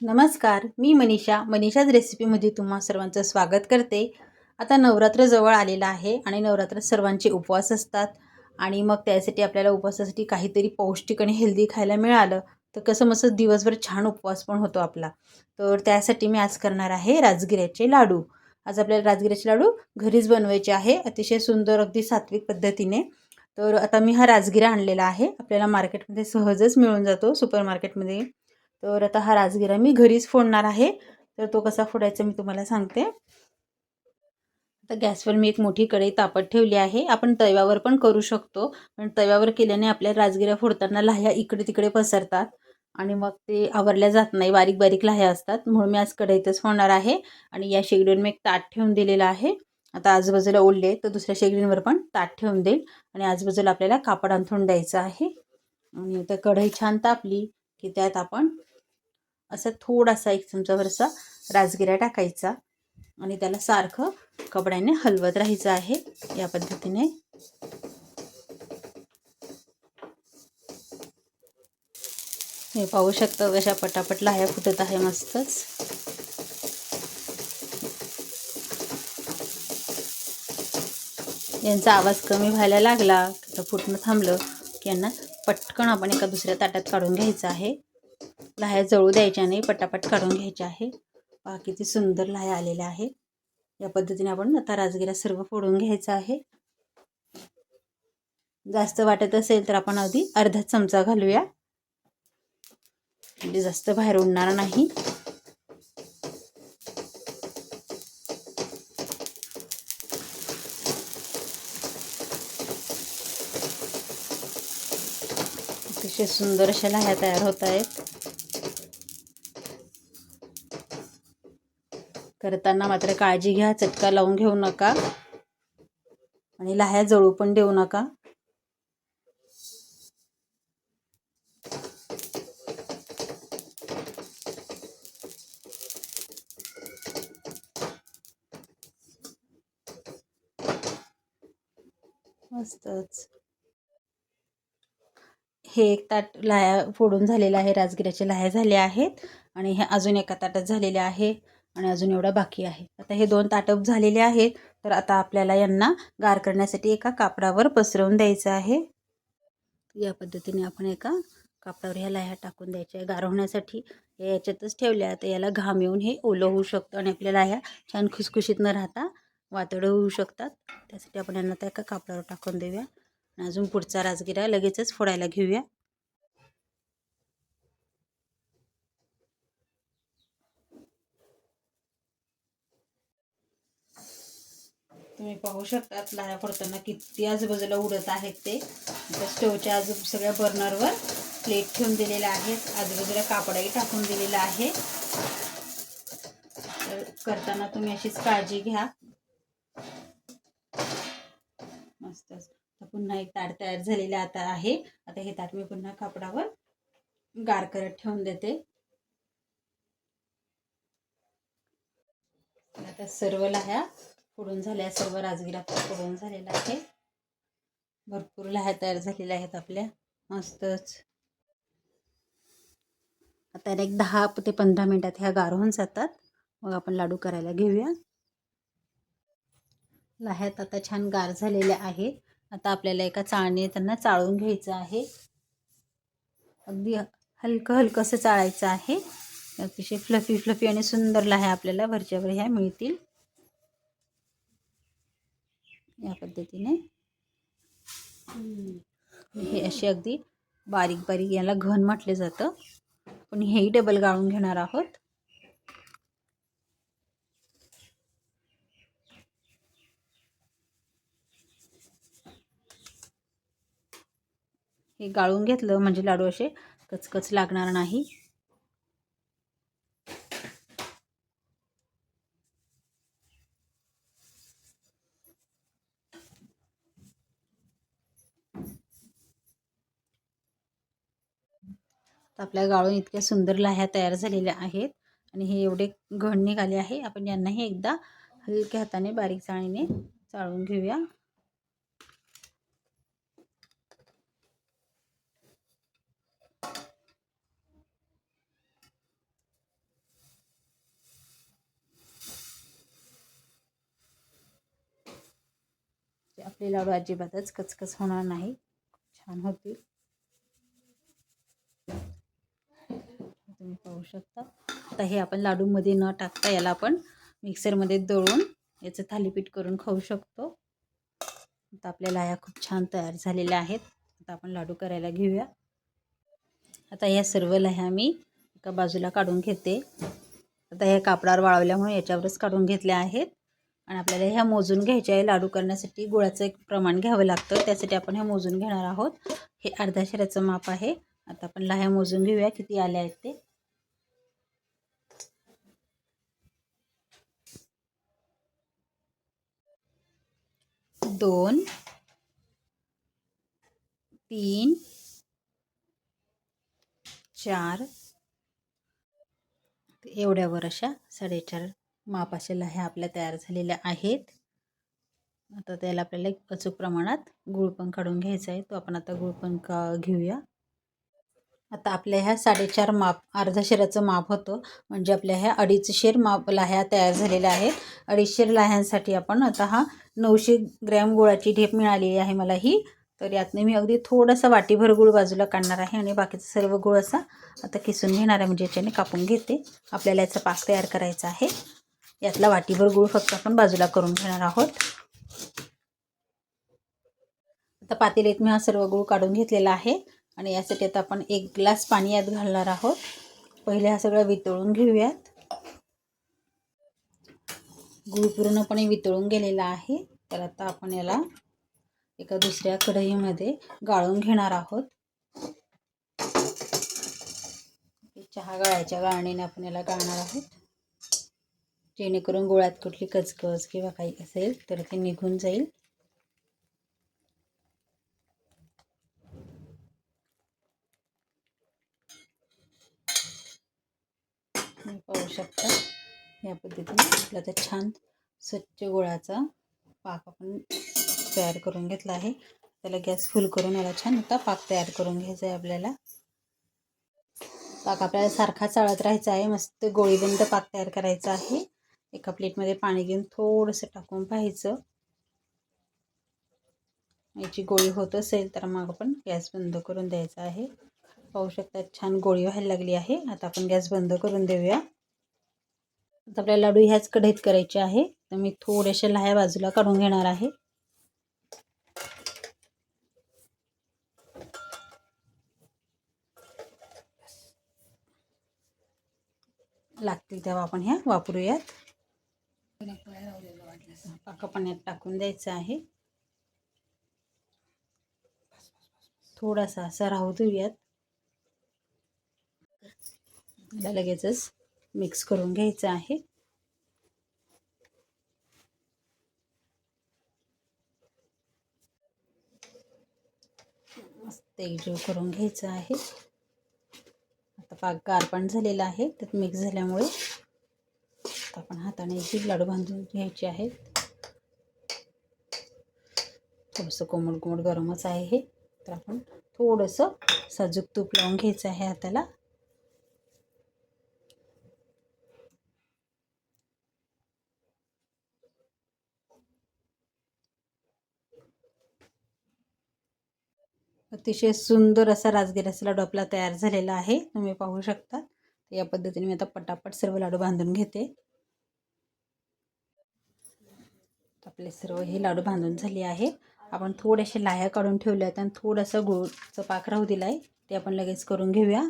नमस्कार मी मनीषा. मनीषाज रेसिपीमध्ये तुम्हा सर्वांचं स्वागत करते. आता नवरात्र जवळ आलेलं आहे आणि नवरात्रात सर्वांचे उपवास असतात. आणि मग त्यासाठी आपल्याला उपवासासाठी काहीतरी पौष्टिक आणि हेल्दी खायला मिळालं. तर कसं मस्त दिवसभर छान उपवास पण होतो आपला. तर त्यासाठी मी आज करणार आहे राजगिऱ्याचे लाडू. आज आपल्याला राजगिऱ्याचे लाडू घरीच बनवायचे आहे. अतिशय सुंदर अगदी सात्विक पद्धतीने. तर आता मी हा राजगिरा आणलेला आहे. आपल्याला मार्केटमध्ये सहजच मिळून जातो सुपर मार्केटमध्ये तर आता हा राजगिरा मी घरीच फोडणार आहे. तर तो कसा फोडायचा मी तुम्हाला सांगते. आता गॅसवर मी एक मोठी कढई तापत ठेवली आहे. आपण तव्यावर पण करू शकतो. पण तव्यावर केल्याने आपल्या राजगिरा फोडताना लाह्या इकडे तिकडे पसरतात. आणि मग ते आवरल्या जात नाही. बारीक बारीक लाह्या असतात. म्हणून मी आज कढईतच फोडणार आहे. आणि या शेगडीवर मी एक ताट ठेवून दिलेलं आहे. आता आजूबाजूला ओढले तर दुसऱ्या शेगडींवर पण ताट ठेवून देईल. आणि आजूबाजूला आपल्याला कापड अंथून द्यायचं आहे. आणि तर कढई छान तापली की त्यात आपण असा थोडासा एक चमचाभरसा राजगिरा टाकायचा आणि त्याला सारखं कपड्याने हलवत राहायचं आहे या पद्धतीने. हे पाहू शकता कशा पटापट लाह्या फुटत आहे मस्तच. यांचा आवाज कमी व्हायला लागला तर फुटणं थांबलं की यांना पटकन आपण एका दुसऱ्या ताटात काढून घ्यायचं आहे. लाह्या जळू द्यायच्या नाही पटापट काढून घ्यायच्या आहे. पहा किती सुंदर लाह्या आलेल्या आहे या पद्धतीने आपण आता राजगिरा सर्व फोडून घ्यायचं आहे. जास्त वाटत असेल तर आपण अगदी अर्धा चमचा घालूया. म्हणजे जास्त बाहेर उडणार नाही. अतिशय सुंदर अशा लाह्या तयार होत आहेत. करताना मात्र काळजी घ्या चटका लावून घेऊ नका. आणि लाह्या जळू पण देऊ नका. मस्तच. हे एक ताट लाह्या फोडून झालेलं आहे राजगिऱ्याचे लाह्या झाले आहेत. आणि हे अजून एका ताटात झालेले आहे. आणि अजून एवढा बाकी आहे. आता हे दोन ताटप झालेले आहेत. तर आता आपल्याला यांना गार करण्यासाठी एका कापडावर पसरवून द्यायचं आहे. या पद्धतीने आपण एका कापडावर ह्या लाह्या टाकून द्यायच्या गार होण्यासाठी हे याच्यातच ठेवल्या तर याला घाम येऊन हे ओलं होऊ शकतं आणि आपल्याला ह्या छान खुसखुशीत न राहता वातडं होऊ शकतात. त्यासाठी आपण यांना त्या एका कापडावर टाकून देऊया. आणि अजून पुढचा राजगिरा लगेचच फोडायला घेऊया. तुम्ही पाहू शकतात लाह्या फोडताना किती आजूबाजूला उडत आहेत ते. स्टोवच्या आजू सगळ्या बर्नरवर प्लेट ठेवून दिलेल्या आहेत. आजूबाजूला कापडही टाकून दिलेला आहे. तर करताना तुम्ही अशीच काळजी घ्या. मस्तच पुन्हा एक ताट तयार झालेलं आता आहे. आता हे ताट मी पुन्हा कापडावर गार करत ठेवून देते. आता सर्व लाह्या फोडून झाल्या सर्व राजगिरा फोडून झालेला आहे. भरपूर लाह्या तयार झालेल्या आहेत आपल्या मस्तच. आता एक दहा ते पंधरा मिनटात ह्या गार होऊन जातात. मग आपण लाडू करायला घेऊया. लाह्यात आता छान गार झालेल्या आहेत. आता आपल्याला एका चाळणी त्यांना चाळून घ्यायचं आहे. अगदी हलकं हलकंसं चाळायचं आहे. अतिशय फ्लफी फ्लफी आणि सुंदर लाह्या आपल्याला वरच्यावर ह्या मिळतील. या पद्धतीने. हे असे अगदी बारीक बारीक याला घन म्हटले जातं. पण हेही डबल गाळून घेणार आहोत. हे गाळून घेतलं म्हणजे लाडू असे कचकच लागणार नाही. तर आपल्या गाळून इतक्या सुंदर लाह्या तयार झालेल्या आहेत. आणि हे एवढे घण निघाले आहे. आपण यांनाही एकदा हलक्या हाताने बारीक चाळीने चाळून घेऊया. आपले लाडू अजिबातच कचकच होणार नाही. छान होतील. तुम्ही पाहू शकता. आता हे आपण लाडूमध्ये न टाकता याला आपण मिक्सरमध्ये दळून याचं थालीपीठ करून खाऊ शकतो. आता आपल्या लाया खूप छान तयार झालेल्या आहेत. आता आपण लाडू करायला घेऊया. आता या सर्व लह्या मी एका बाजूला काढून घेते. आता ह्या कापडावर वाळवल्यामुळे याच्यावरच काढून घेतल्या आहेत. आणि आपल्याला ह्या मोजून घ्यायच्या आहे लाडू करण्यासाठी गुळाचं एक प्रमाण घ्यावं लागतं. त्यासाठी आपण हे मोजून घेणार आहोत. हे अर्ध्या शेराचं माप आहे. आता आपण लाह्या मोजून घेऊया किती आल्या आहेत ते. दोन तीन चार. एवढ्यावर अशा साडेचार माप अशा ह्या आपल्या तयार झालेल्या आहेत. आता त्याला आपल्याला एक अचूक प्रमाणात गुळ पण काढून घ्यायचा आहे. तो आपण आता गुळ पण का घेऊया? आता आपल्या ह्या साडेचार माप अर्धा शेराचं माप होतं. म्हणजे आपल्या ह्या अडीच शेर माप लाह्या तयार झालेल्या आहेत. अडीच शेर लाह्यांसाठी आपण आता हा नऊशे ग्रॅम गुळाची ढेप मिळालेली आहे मला ही. तर यातनं मी अगदी थोडासा वाटीभर गुळ बाजूला काढणार आहे आणि बाकीचा सर्व गुळ असा आता किसून घेणार आहे. म्हणजे याच्याने कापून घेते. आपल्याला याचा पाक तयार करायचा आहे. यातला वाटीभर गुळ फक्त आपण बाजूला करून घेणार आहोत. आता पातेलीत मी हा सर्व गुळ काढून घेतलेला आहे. आणि यासाठी आता आपण एक ग्लास पाणी यात घालणार आहोत. पहिले हा सगळं वितळून घेऊयात. गुळ पूर्णपणे वितळून गेलेला आहे. तर आता आपण याला एका दुसऱ्या कढईमध्ये गाळून घेणार आहोत. चहा गाळायच्या गाळणीने आपण याला गाळणार आहोत. जेणेकरून गोळ्यात कुठली कचकच किंवा काही असेल तर ते निघून जाईल. करू शकता. या पद्धतीने आपला तर छान स्वच्छ गोळाचा पाक आपण तयार करून घेतला आहे. त्याला गॅस फुल करून याला छान. आता पाक तयार करून घ्यायचा आहे आपल्याला. पाक आपल्याला सारखा चाळत राहायचा आहे. मस्त गोळीबंद पाक तयार करायचा आहे. एका प्लेटमध्ये पाणी घेऊन थोडंसं टाकून पाहायचं. याची गोळी होत असेल तर मग आपण गॅस बंद करून द्यायचा आहे. पाहू शकता छान गोळी व्हायला लागली आहे. आता आपण गॅस बंद करून देऊया. आता आपल्याला लाडू ह्याच कढईत करायचे आहे. तर मी थोड्याशा लाह्या बाजूला काढून घेणार आहे. लागतील तेव्हा आपण ह्या वापरूयात. पाका पाण्यात टाकून द्यायचं आहे. थोडासा असा राहू देऊयात. लगेचच मिक्स करून घ्यायचं आहे. मस्त एकजीव करून घ्यायचं आहे. आता पाक गार पण झालेला आहे त्यात मिक्स झाल्यामुळे आता आपण हाताने जी लाडू बांधून घ्यायचे आहेत. थोडंसं कोमट कोमट गरमच आहे हे. तर आपण थोडंसं साजूक तूप लावून घ्यायचं आहे हाताला. अतिशय सुंदर असा राजगिराचा लाडू आपला तयार झालेला आहे. तुम्ही पाहू शकता. या पद्धतीने मी आता पटापट सर्व लाडू बांधून घेते. आपले सर्व हे लाडू बांधून झाले आहे. आपण थोड्याशा लाह्या काढून ठेवल्या आहेत आणि थोडंसं गुळचं पाक राहू दिला आहे ते आपण लगेच करून घेऊया.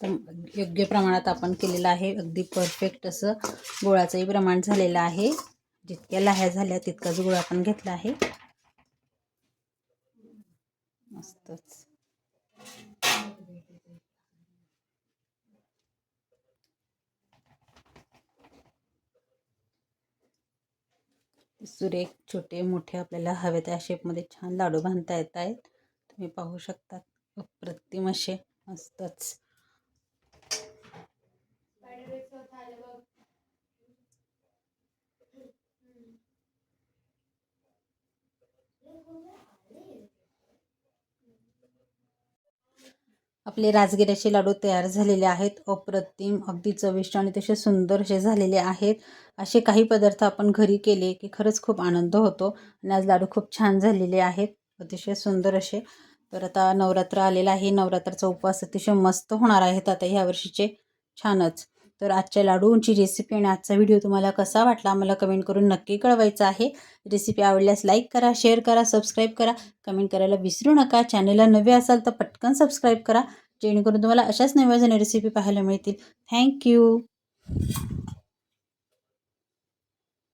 योग्य प्रमाणात आपण केलेलं आहे. अगदी परफेक्ट असं गुळाचंही प्रमाण झालेलं आहे. जितक्या लाह्या झाल्या तितकाच गुळ आपण घेतला आहे. मस्तच. सुरेख छोटे मोठे आपल्याला हवे त्या शेपमध्ये छान लाडू बांधता येत आहेत. तुम्ही पाहू शकता. अप्रतिम असे. मस्तच. आपले राजगिऱ्याचे लाडू तयार झालेले आहेत. अप्रतिम अगदी चविष्ट आणि तसे सुंदर असे झालेले आहेत. असे काही पदार्थ आपण घरी केले की खरंच खूप आनंद होतो आणि आज लाडू खूप छान झालेले आहेत. अतिशय सुंदर असे. तर आता नवरात्र आलेलं आहे. नवरात्राचा उपवास अतिशय मस्त होणार आहेत आता ह्या वर्षीचे छानच. तर आजच्या लाडूंची रेसिपी आणि आजचा व्हिडिओ तुम्हाला कसा वाटला मला कमेंट करून नक्की कळवायचा आहे. रेसिपी आवडल्यास लाईक करा शेअर करा सबस्क्राईब करा. कमेंट करायला विसरू नका. चॅनलला नवे असाल तर पटकन सबस्क्राईब करा. जेणेकरून तुम्हाला अशाच नव्या रेसिपी पाहायला मिळतील. थँक्यू